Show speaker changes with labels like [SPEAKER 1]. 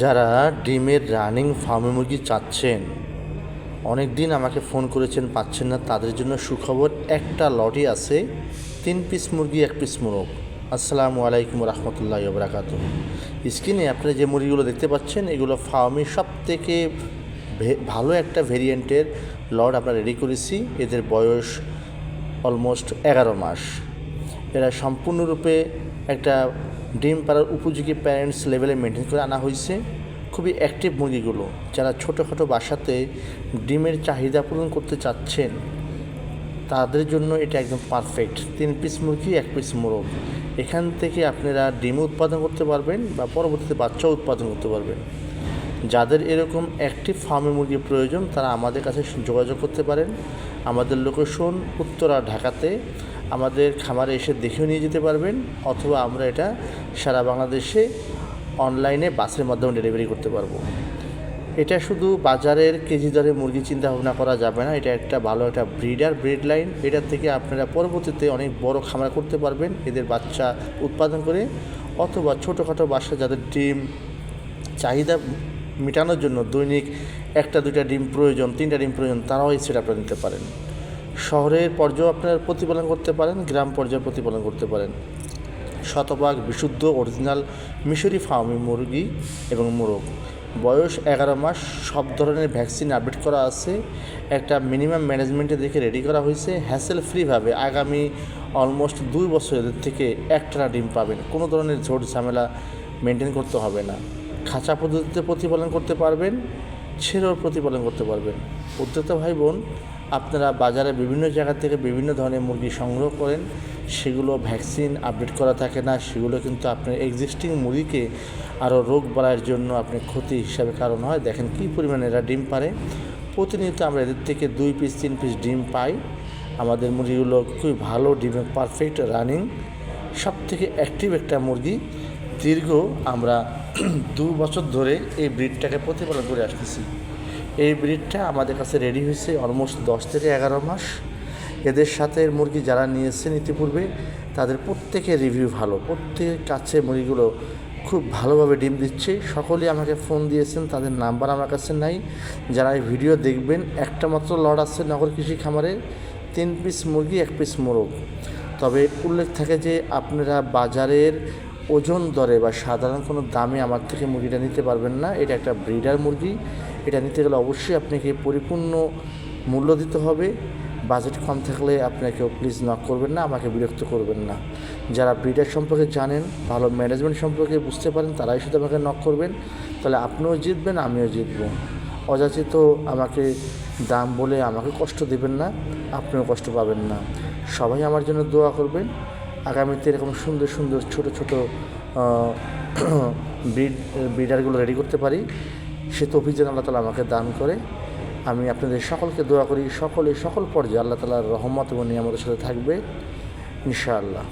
[SPEAKER 1] যারা ডিমের রানিং ফার্মে মুরগি চাচ্ছেন অনেক দিন আমাকে ফোন করেছেন, পাচ্ছেন না, তাদের জন্য সুখবর একটা লটই আছে, তিন পিস মুরগি, এক পিস মোরগ। আসসালামু আলাইকুম রহমতুল্লাহ বরাকাত স্ক্রিনে আপনারা যে মুরগিগুলো দেখতে পাচ্ছেন, এগুলো ফার্মে সব থেকে ভালো একটা ভেরিয়েন্টের লট আমরা রেডি করেছি। এদের বয়স অলমোস্ট এগারো মাস। এরা সম্পূর্ণরূপে একটা ডিম পাড়ার উপযোগী প্যারেন্টস লেভেলে মেনটেন করে আনা হয়েছে। খুবই অ্যাক্টিভ মুরগিগুলো। যারা ছোটোখাটো বাসাতে ডিমের চাহিদা পূরণ করতে চাচ্ছেন, তাদের জন্য এটা একদম পারফেক্ট তিন পিস মুরগি, এক পিস মোরগ। এখান থেকে আপনারা ডিম উৎপাদন করতে পারবেন বা পরবর্তীতে বাচ্চাও উৎপাদন করতে পারবেন। যাদের এরকম অ্যাক্টিভ ফার্মে মুরগি প্রয়োজন, তারা আমাদের কাছে যোগাযোগ করতে পারেন। আমাদের লোকেশন উত্তরা, ঢাকাতে। আমাদের খামারে এসে দেখেও নিয়ে যেতে পারবেন, অথবা আমরা এটা সারা বাংলাদেশে অনলাইনে বাসের মাধ্যমে ডেলিভারি করতে পারব। এটা শুধু বাজারের কেজি দরে মুরগি চিন্তা ভাবনা করা যাবে না, এটা একটা ভালো একটা ব্রিডার, ব্রিড লাইন। এটার থেকে আপনারা পরবর্তীতে অনেক বড় খামার করতে পারবেন, এদের বাচ্চা উৎপাদন করে, অথবা ছোটোখাটো বাসা যাদের ডিম চাহিদা মেটানোর জন্য দৈনিক একটা, দুইটা ডিম প্রয়োজন, তিনটা ডিম প্রয়োজন, তারাও এই সেট আপনারা নিতে পারেন। শহরের পর্যায়েও আপনারা প্রতিপালন করতে পারেন, গ্রাম পর্যায়ে প্রতিপালন করতে পারেন। শতভাগ বিশুদ্ধ, অরিজিনাল মিশরি ফার্মি মুরগি এবং মোরগ। বয়স এগারো মাস, সব ধরনের ভ্যাকসিন আপডেট করা আছে। একটা মিনিমাম ম্যানেজমেন্টে দেখে রেডি করা হয়েছে। হ্যাসেল ফ্রিভাবে আগামী অলমোস্ট দুই বছরের থেকে একটানা ডিম পাবেন। কোনো ধরনের ঝোট ঝামেলা মেনটেন করতে হবে না। খাঁচা পদ্ধতিতে প্রতিপালন করতে পারবেন ছেড়েও প্রতিপালন করতে পারবেন। উদ্যোক্তা ভাই বোন আপনারা বাজারে বিভিন্ন জায়গা থেকে বিভিন্ন ধরনের মুরগি সংগ্রহ করেন, সেগুলো ভ্যাকসিন আপডেট করা থাকে না, সেগুলো কিন্তু আপনার এক্সিস্টিং মুরগিকে আরও রোগ বাড়ার জন্য আপনি ক্ষতি হিসাবে কারণ হয়। দেখেন কী পরিমাণে এরা ডিম পারে প্রতিনিয়ত আমরা এদের থেকে দুই পিস তিন পিস ডিম পাই। আমাদের মুরগিগুলো খুবই ভালো, ডিমে পারফেক্ট রানিং সব থেকে অ্যাক্টিভ একটা মুরগি। দীর্ঘ আমরা দু বছর ধরে এই ব্রিডটাকে প্রতিপালন করে আসতেছি। এই ব্রিডটা আমাদের কাছে রেডি হয়েছে অলমোস্ট দশ থেকে এগারো মাস। এদের সাথে মুরগি যারা নিয়েছেন ইতিপূর্বে, তাদের প্রত্যেকের রিভিউ ভালো। প্রত্যেকের কাছে মুরগিগুলো খুব ভালোভাবে ডিম দিচ্ছে। সকলেই আমাকে ফোন দিয়েছেন, তাদের নাম্বার আমার কাছে নাই। যারা এই ভিডিও দেখবেন, একটা মাত্র লড আছে নগর কৃষি খামারে, তিন পিস মুরগি, এক পিস মোরগ। তবে উল্লেখ থাকে যে আপনারা বাজারের ওজন দরে বা সাধারণ কোনো দামে আমার থেকে মুরগিটা নিতে পারবেন না। এটা একটা ব্রিডার মুরগি। এটা নিতে গেলে অবশ্যই আপনাকে পরিপূর্ণ মূল্য দিতে হবে। বাজেট কম থাকলে আপনাকেও প্লিজ নক করবেন না, আমাকে বিরক্ত করবেন না। যারা ব্রিডার সম্পর্কে জানেন, ভালো ম্যানেজমেন্ট সম্পর্কে বুঝতে পারেন, তারাই শুধু আমাকে নক করবেন। তাহলে আপনিও জিতবেন, আমিও জিতব। অযাচিত আমাকে দাম বলে আমাকে কষ্ট দেবেন না, আপনিও কষ্ট পাবেন না। সবাই আমার জন্য দোয়া করবেন। আগামীতে এরকম সুন্দর সুন্দর ছোট ছোট ব্রিড ব্রিডারগুলো রেডি করতে পারি। সে তো অভিযান আল্লাহ তালা আমাকে দান করে। আমি আপনাদের সকলকে দোয়া করি। সকলে, সকল পর্যায়ে আল্লাহ তালার রহমত এবং নিয়ামতের সাথে থাকবে, ইনশাআল্লাহ।